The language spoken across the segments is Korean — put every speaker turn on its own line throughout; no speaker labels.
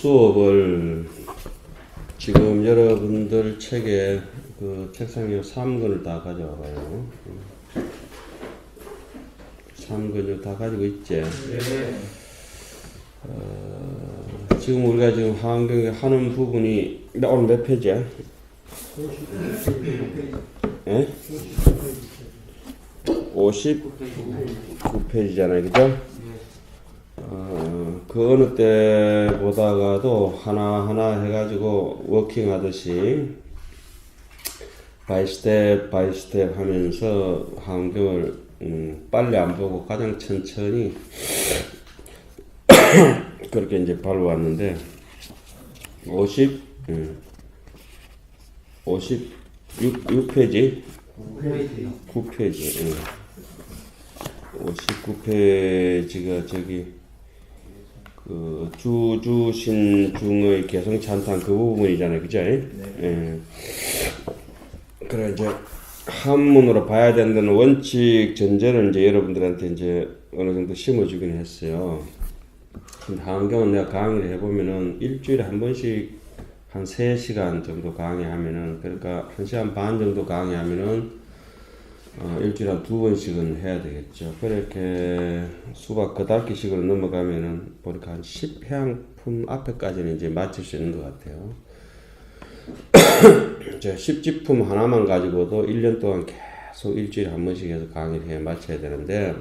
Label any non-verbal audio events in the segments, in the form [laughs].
수업을 지금 여러분들 책에 그 책상에 3권을 다 가져와 봐요. 3권을 다 가지고 있지. 어, 지금 우리가 지금 하안경에 하는 부분이 나 오늘 몇 페이지야? 예? 59페이지잖아요, 그죠? 어, 그 어느 때 보다가도 하나하나 해가지고 워킹 하듯이 바이 스텝 바이 스텝 하면서 환경을 음, 빨리 안 보고 가장 천천히 [coughs] 그렇게 이제 밟아왔는데 50 음, 56 6페이지 9페이지 음. 59페이지가 저기 그 주주신 중의 개성 찬탄 그 부분이잖아요, 그죠? 예. 그래 이제 한문으로 봐야 된다는 원칙 전제를 이제 여러분들한테 이제 어느 정도 심어주긴 했어요. 근데 한경은 내가 강의를 해보면은 일주일에 한 번씩 한 3시간 정도 강의하면은 그러니까 1시간 반 정도 강의하면은 어, 일주일에 한 두 번씩은 해야 되겠죠. 그렇게 수박 그달기식으로 넘어가면은 보니까 한 10회양품 앞에까지는 이제 맞출 수 있는 것 같아요. [coughs] 이제 10지품 하나만 가지고도 1년 동안 계속 일주일에 한 번씩 해서 강의를 해 마쳐야 되는데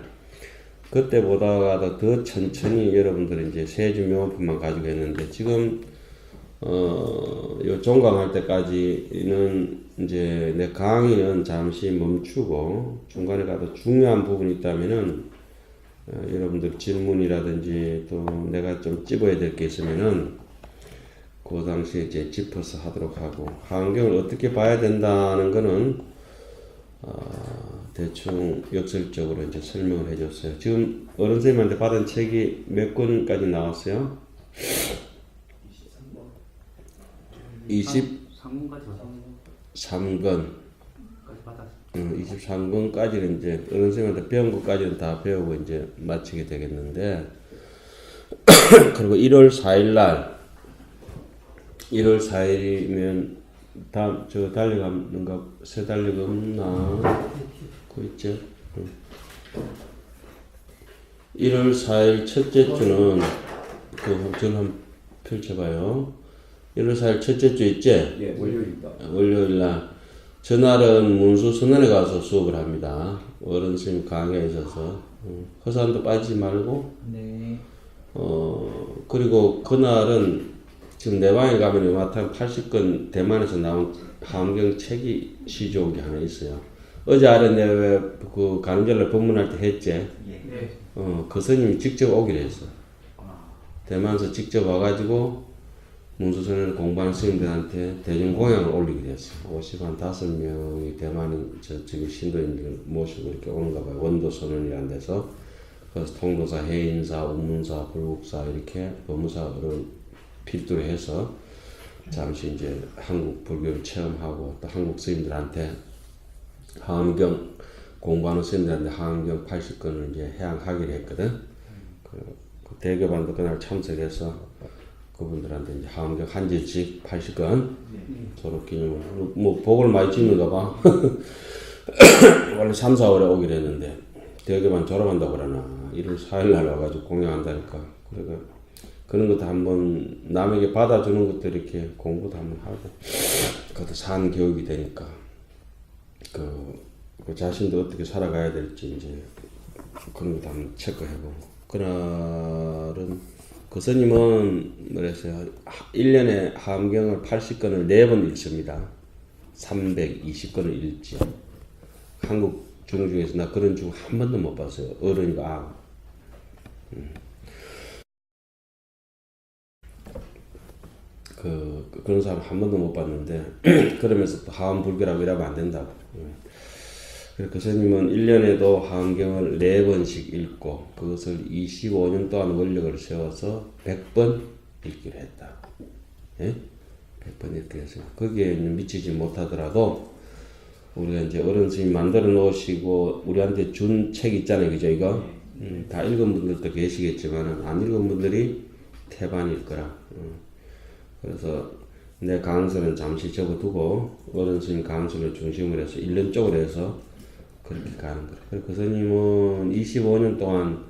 그때보다도 더 천천히 여러분들은 이제 세주 명품만 가지고 했는데 지금 어, 요 종강할 때까지는 이제 내 강의는 잠시 멈추고 중간에 가도 중요한 부분이 있다면은 어, 여러분들 질문이라든지 또 내가 좀 찝어야 될 게 있으면은 그 당시에 이제 짚어서 하도록 하고 환경을 어떻게 봐야 된다는 거는 어, 대충 역설적으로 이제 설명을 해줬어요. 지금 어른 선생님한테 받은 책이 몇 권까지 나왔어요? 20
상문까지 상문까지
3권,
받았어.
음, 23권까지는 이제 어른 선생님한테 배운 것까지는 다 배우고 이제 마치게 되겠는데, [clears throat] 그리고 1월 4일 날, 1월 4일이면 다음 저 달려가는 거, 새 달려가 없나? 그 있죠? 응. 1월 4일 첫째 주는 그 한번 펼쳐봐요. 1월 4일 첫째 주 있지?
예, 월요일입니다.
월요일 날 전날은 문수 선언에 가서 수업을 합니다. 어른 스님 강의에 있어서 어, 허산도 빠지지 말고
네.
어 그리고 그날은 지금 내 방에 가면 요마탄 80건 대만에서 나온 함경 책이 시조온 게 하나 있어요. 어제 아래 내가 그 강절날 법문할 때 했지.
네.
어그 스님이 직접 오기로 했어. 대만에서 직접 와가지고 문수선을 공부하는 스님들한테 대중 공양을 올리게 됐어요. 50한 다섯 명이 대만 저 저기 신도인들 모시고 이렇게 오는가 봐요. 원도 선언이라는 데서 그래서 통도사, 해인사, 운문사, 불국사 이렇게 법무사를 필두로 해서 잠시 이제 한국 불교를 체험하고 또 한국 스님들한테 하암경 공부하는 스님들한테 하암경 80건을 이제 해양하기로 했거든. 그, 그 대교반도 그날 참석해서 그분들한테 이제 하암경 한지씩 80건 졸업 기념을 뭐 복을 많이 찍는가 봐. [coughs] 원래 3, 4월에 오기로 했는데 대교반 졸업한다고 그러나 1월 4일 날 와가지고 공양한다니까. 그러니까 그런 것도 한번 남에게 받아주는 것도 이렇게 공부도 한번 하고 그것도 산 교육이 되니까. 그, 그 자신도 어떻게 살아가야 될지 이제 그런 것도 한번 체크해보고. 그날은 그 스님은 뭐랬어요? 1년에 함경을 80건을 4번 읽습니다. 320건을 읽지. 한국 중 중에서 나 그런 중 한 번도 못 봤어요. 어른이가. 아, 그, 그- 그런 사람 한 번도 못 봤는데 [clears throat] 그러면서 또 하암 불교라고 이러면 안 된다고. 예. 그래서 그 스님은 1년에도 하암경을 4번씩 읽고 그것을 25년 동안 원력을 세워서 100번 읽기로 했다. 예? 100번 읽기로 했어요. 거기에 미치지 못하더라도 우리가 이제 어른 스님 만들어 놓으시고 우리한테 준 책 있잖아요. 그죠? 이거? 음, 다 읽은 분들도 계시겠지만 안 읽은 분들이 태반일 거라. 음. 그래서 내 강서는 잠시 접어두고 어른 스님 강서를 중심으로 해서 1년 쪽으로 해서 그렇게 가는 거예요. 그래서 그 스님은 25년 동안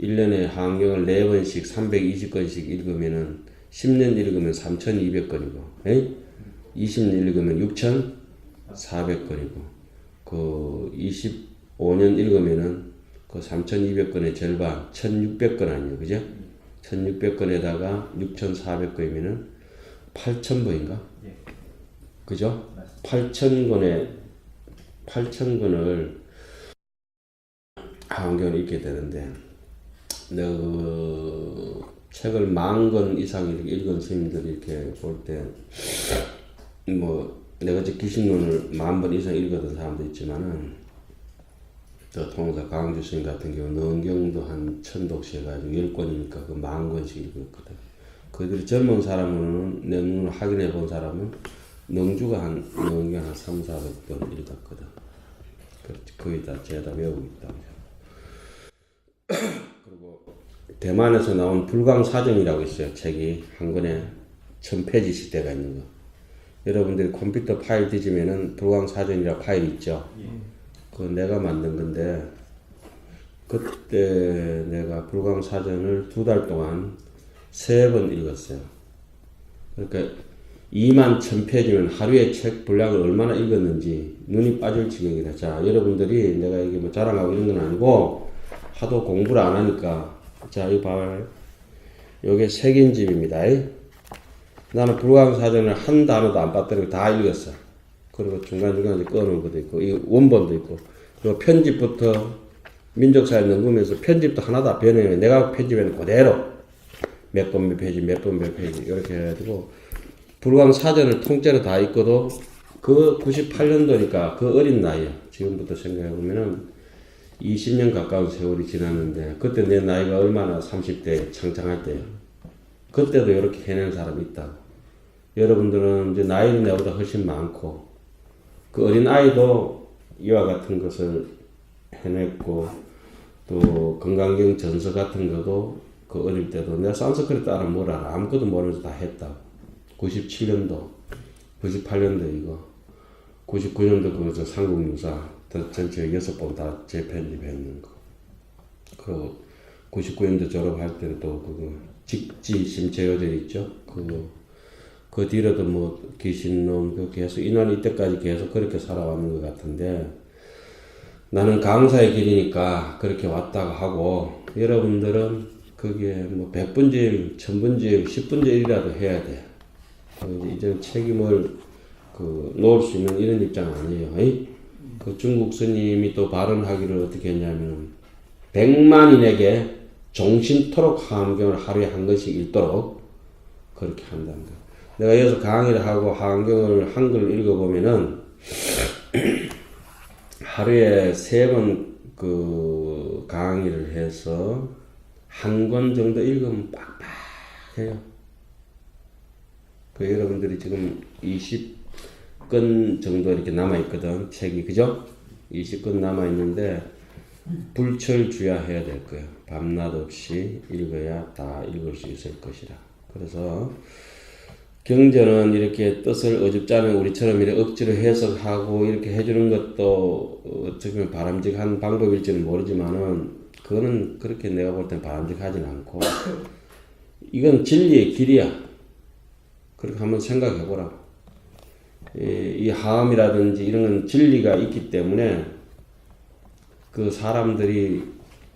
1년에 하경을 4번씩 320건씩 읽으면은 10년 읽으면 3,200건이고, 20년 읽으면 6,400건이고, 그 25년 읽으면은 그 3,200건의 절반, 1,600건 아니에요, 그죠? 1,600건에다가 6,400건이면은 8,000번인가?
예.
그죠? 8,000권에 8,000권을 하경을 읽게 되는데, 내가 그 책을 만 권 이상 이렇게 읽은 스님들이 이렇게 볼 때, 뭐, 내가 저 기신론을 만 번 이상 읽었던 사람도 있지만은, 또 통사 강주 스님 같은 경우 능경도 한 천독씩 해가지고 열 권이니까 그 만 권씩 읽었거든. 그들이 젊은 사람은 내 눈으로 확인해 본 사람은 능주가 한 능경 한 3, 400번 읽었거든. 그- 거의 다 죄다 외우고 있다. 그리고 대만에서 나온 불광사전이라고 있어요. 책이 한 권에 천 페이지씩 돼가 있는 거. 여러분들이 컴퓨터 파일 뒤지면은 불광사전이라 파일 있죠. 그 내가 만든 건데 그때 내가 불광사전을 두 달 동안 세 번 읽었어요. 그러니까 2만 천 페이지면 하루에 책 분량을 얼마나 읽었는지 눈이 빠질 지경이다. 자, 여러분들이 내가 이게 뭐 자랑하고 이런 건 아니고 하도 공부를 안 하니까 자, 이거 봐요. 요게 색인집입니다. 나는 불광사전을 한 단어도 안 빠뜨리고 다 읽었어. 그리고 중간중간에 꺼놓은 것도 있고, 이 원본도 있고, 그리고 편집부터 민족사회 연구면서 편집도 하나도 안 변해요. 내가 편집에는 그대로 몇 번 몇 페이지, 몇 번 몇 페이지, 이렇게 해가지고, 불광사전을 통째로 다 읽고도 그 98년도니까 그 어린 나이야. 지금부터 생각해보면은 20년 가까운 세월이 지났는데, 그때 내 나이가 얼마나 30대 창창할 때요. 그때도 이렇게 해낸 사람이 있다고. 여러분들은 이제 나이는 내보다 훨씬 많고, 그 어린 아이도 이와 같은 것을 해냈고, 또 건강경 전서 같은 것도 그 어릴 때도 내가 산스크리트 알아 뭘 알아 아무것도 모르면서 다 했다고. 97년도, 98년도 이거, 99년도 그저 삼국유사 더 전체 여섯 번 다 재편집했는 거. 그 99년도 졸업할 또 그거 직지 심체요절 있죠. 그거 그 뒤로도 뭐 귀신론 그 계속 인원 이때까지 계속 그렇게 살아왔는 것 같은데 나는 강사의 길이니까 그렇게 왔다가 하고 여러분들은 그게 뭐 100분의 1, 1000분의 1, 10분의 1이라도 해야 돼. 그 이제 책임을 그 놓을 수 있는 이런 입장 아니에요. 에이? 그 중국 스님이 또 발언하기를 어떻게 했냐면 백만인에게 종신토록 하암경을 하루에 한 권씩 읽도록 그렇게 한다는 거야. 내가 여기서 강의를 하고 하암경을 한글 읽어보면은 [clears throat] 하루에 세 번 그 강의를 해서 한 권 정도 읽으면 빡빡해요. 그 여러분들이 지금 20 권 정도 이렇게 남아있거든, 책이. 그죠? 20권 남아있는데, 불철주야 해야 될 거예요. 밤낮 없이 읽어야 다 읽을 수 있을 것이라. 그래서, 경전은 이렇게 뜻을 어줍잖아요. 우리처럼 이렇게 억지로 해석하고 이렇게 해주는 것도 어떻게 보면 바람직한 방법일지는 모르지만은, 그거는 그렇게 내가 볼 땐 바람직하진 않고, 이건 진리의 길이야. 그렇게 한번 생각해 보라고. 이, 이 하음이라든지 이런 건 진리가 있기 때문에 그 사람들이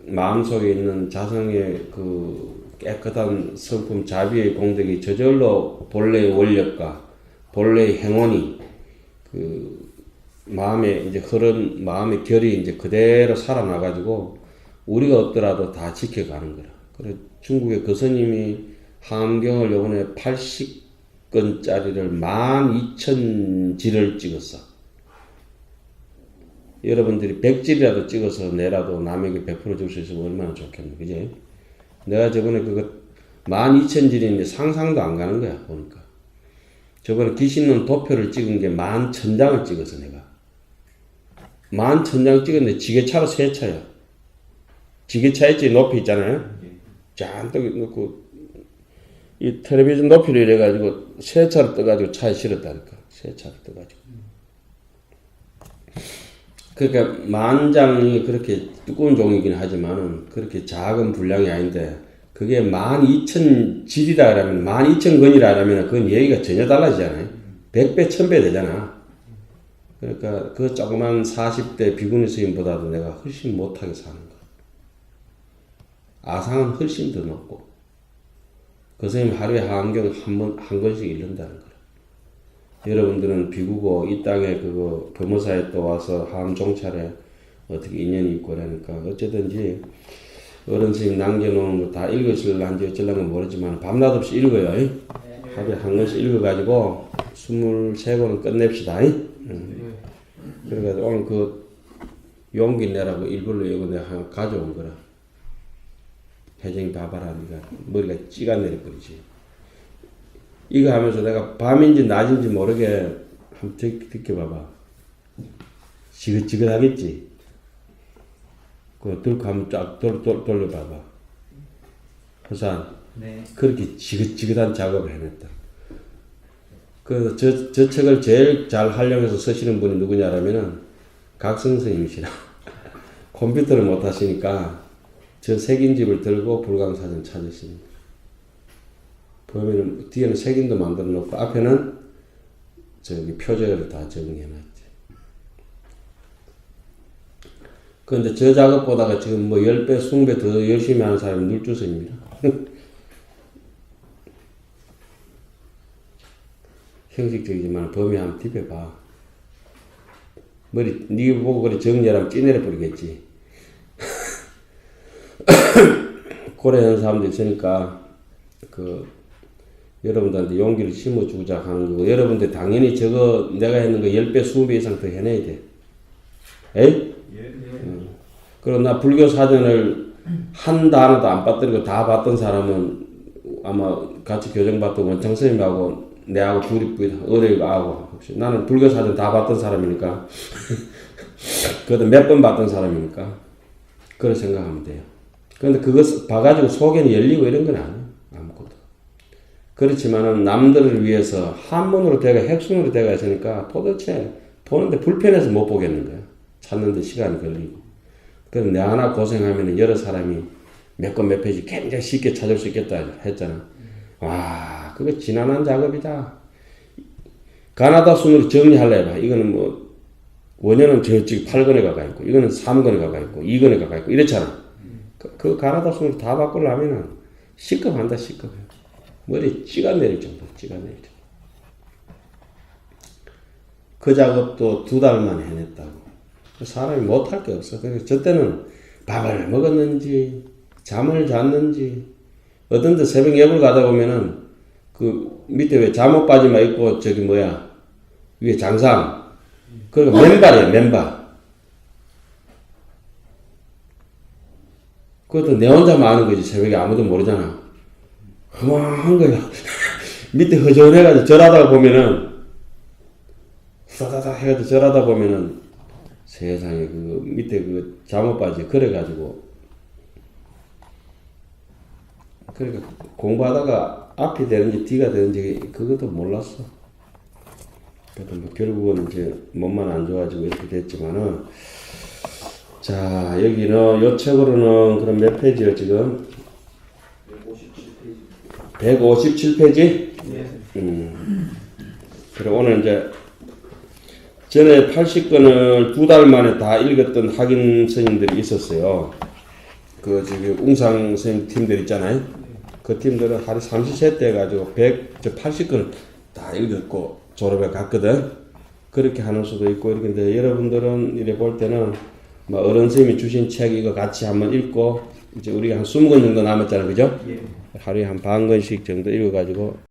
마음속에 있는 자성의 그 깨끗한 성품 자비의 공덕이 저절로 본래의 원력과 본래의 행원이 그 마음에 이제 흐른 마음의 결이 이제 그대로 살아나가지고 우리가 없더라도 다 지켜가는 거라. 그래 중국의 그 스님이 함경을 요번에 80 건짜리를 12,000지를 찍었어. 여러분들이 100지라도 찍어서 내라도 남에게 100%줄 수 있으면 얼마나 좋겠노. 그지? 내가 저번에 그거 12,000지인데 상상도 안 가는 거야, 보니까. 저번에 귀신론 도표를 찍은 게 11,000장을 찍었어, 내가. 11,000장 찍었는데 지게차로 세 차야. 지게차 있지, 높이 있잖아요? 잔뜩 넣고 이 텔레비전 높이를 이래가지고 세차를 떠가지고 차에 실었다니까. 세차를 떠가지고. 그러니까 만장이 그렇게 두꺼운 종이긴 하지만은 그렇게 작은 분량이 아닌데 그게 만 이천 질이라 그러면 만 이천 건이라 그러면 그건 얘기가 전혀 달라지잖아요. 백 배, 천 배 되잖아. 그러니까 그 조그만 40대 비구니 스님보다도 내가 훨씬 못하게 사는 거야. 아상은 훨씬 더 높고 그 스님 하루에 한경 한 번, 한 권씩 읽는다는 거야. 여러분들은 비구고 이 땅에 그거 변호사에 또 와서 함 종찰에 어떻게 인연이 있고 그러니까 어쨌든지 어른 스님 남겨놓은 거 다 읽으실란지 어쩔란지 모르지만 밤낮 없이 읽어요. 이? 하루에 한 권씩 읽어가지고 23권은 끝냅시다. 이? 응. 그래가지고 오늘 그 용기 내라고 일부러 이거 내가 가져온 거라. 혜정이 봐봐라. 니가 머리가 찌가 내려버리지. 이거 하면서 내가 밤인지 낮인지 모르게 한번 듣, 듣게 봐봐. 지긋지긋하겠지? 그거 들고 한번 쫙 돌, 돌, 돌려봐봐. 허산,
네.
그렇게 지긋지긋한 작업을 해냈다. 그, 저, 저 책을 제일 잘 활용해서 쓰시는 분이 누구냐라면은 각성스님이시라. [laughs] 컴퓨터를 못 하시니까 저 색인집을 들고 불광사전 찾으십니다. 보면은 뒤에는 색인도 만들어 놓고 앞에는 저기 표제를 다 정리해 놨지. 그런데 저 작업보다가 지금 뭐 10배, 20배 더 열심히 하는 사람이 물주선입니다. [laughs] 형식적이지만 범위 한번 딥해봐. 머리, 니 보고 그래 정리하면 찌내려 버리겠지. 고래 하는 사람도 있으니까, 그, 여러분들한테 용기를 심어주자 하는 거고, 여러분들 당연히 저거 내가 했는 거 10배, 20배 이상 더 해내야 돼. 에이? 응. 그리고 나 불교 사전을 한 단어도 안 빠뜨리고 다 봤던 사람은 아마 같이 교정받던 원창 스님하고 내하고 둘이 뿌이다. 어딜 하고. 혹시 나는 불교 사전 다 봤던 사람이니까. [laughs] 그래도 몇 번 봤던 사람이니까. 그렇게 생각하면 돼요. 그런데 그것 봐가지고 속에는 열리고 이런 건 아니에요. 아무것도. 그렇지만은 남들을 위해서 한문으로 대가 핵순으로 대가 있으니까 도대체 보는데 불편해서 못 보겠는 거야. 찾는데 시간이 걸리고. 그럼 내 하나 고생하면 여러 사람이 몇 권 몇 페이지 굉장히 쉽게 찾을 수 있겠다 했잖아. 와, 그거 지난한 작업이다. 가나다 순으로 정리하려 해봐. 이거는 뭐, 원년은 저쪽 8권에 가가 있고, 이거는 3권에 가가 있고, 2권에 가가 있고, 이렇잖아. 그, 그 가나다 순으로 다 바꾸려면은 시급한다, 시급해. 머리 찌가 내릴 정도, 찌가 내릴 정도. 그 작업도 두 달 만에 해냈다고. 사람이 못할 게 없어. 그래서 저 때는 밥을 먹었는지, 잠을 잤는지, 어떤 데 새벽 예불 가다 보면은 그 밑에 왜 잠옷 바지만 입고 저기 뭐야, 위에 장상. 그러니까 맨발이야, 맨발. 그것도 내 혼자만 아는 거지. 새벽에 아무도 모르잖아. 허망한 거야. [laughs] 밑에 허전해가지고 절하다 보면은, 후다다다 해가지고 절하다 보면은, 세상에 그 밑에 그 잠옷 바지 그래가지고 그러니까 공부하다가 앞이 되는지 뒤가 되는지 그것도 몰랐어. 그래도 뭐 결국은 이제 몸만 안 좋아지고 이렇게 됐지만은 자 여기는 요 책으로는 그럼 몇 페이지요 지금? 157페이지.
네.
음. 그래 오늘 이제 전에 80권을 두 달 만에 다 읽었던 학인 스님들이 있었어요. 그 저기 웅상 스님 팀들 있잖아요. 그 팀들은 하루 33대 해가지고 100, 저 80권을 다 읽었고 졸업에 갔거든. 그렇게 하는 수도 있고 이렇게 근데 여러분들은 이래 볼 때는 뭐 어른 스님이 주신 책 이거 같이 한번 읽고 이제 우리가 한 20권 정도 남았잖아요. 그죠?
예.
하루에 한 반 권씩 정도 읽어가지고